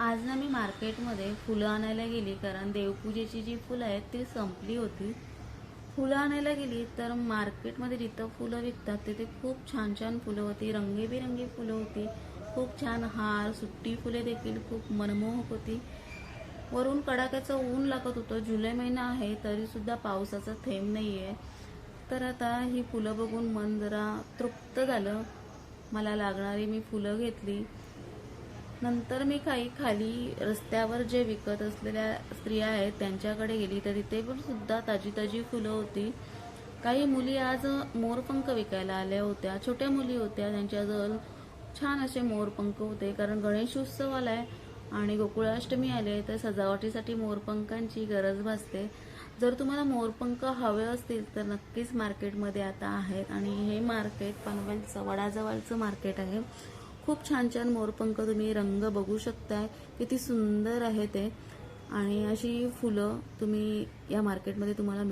आज ना मी मार्केटमध्ये फुलं आणायला गेली कारण देवपूजेची जी फुलं आहेत ती संपली होती. फुलं आणायला गेली तर मार्केटमध्ये जिथं फुलं विकतात तिथे खूप छान छान फुलं होती रंगीबेरंगी फुलं होती. खूप छान हार सुट्टी फुले देखील खूप मनमोहक होती. वरून कडाक्याचं ऊन लागत होतं. जुलै महिना आहे तरीसुद्धा पावसाचा थेंब नाही आहे तर आता ही फुलं बघून मन जरा तृप्त झालं. मला लागणारी मी फुलं घेतली. नंतर मी काही खाली रस्त्यावर जे विकत असलेल्या स्त्रिया आहेत त्यांच्याकडे गेली तर तिथे पण सुद्धा ताजी ताजी फुलं होती. काही मुली आज मोरपंख विकायला आल्या होत्या. छोट्या मुली होत्या. त्यांच्याजवळ छान असे मोरपंख होते. कारण गणेशोत्सव आलाय आणि गोकुळाष्टमी आले तर सजावटीसाठी मोरपंखांची गरज भासते. जर तुम्हाला मोरपंख हवे असतील तर नक्कीच मार्केटमध्ये आता आहेत. आणि हे मार्केट पनवेल वडाजवळचं मार्केट आहे. खूप छान छान मोरपंख तुम्ही रंग बघू शकताय. किती सुंदर आहे ते. आणि अशी फुलं तुम्ही या मार्केटमध्ये तुम्हाला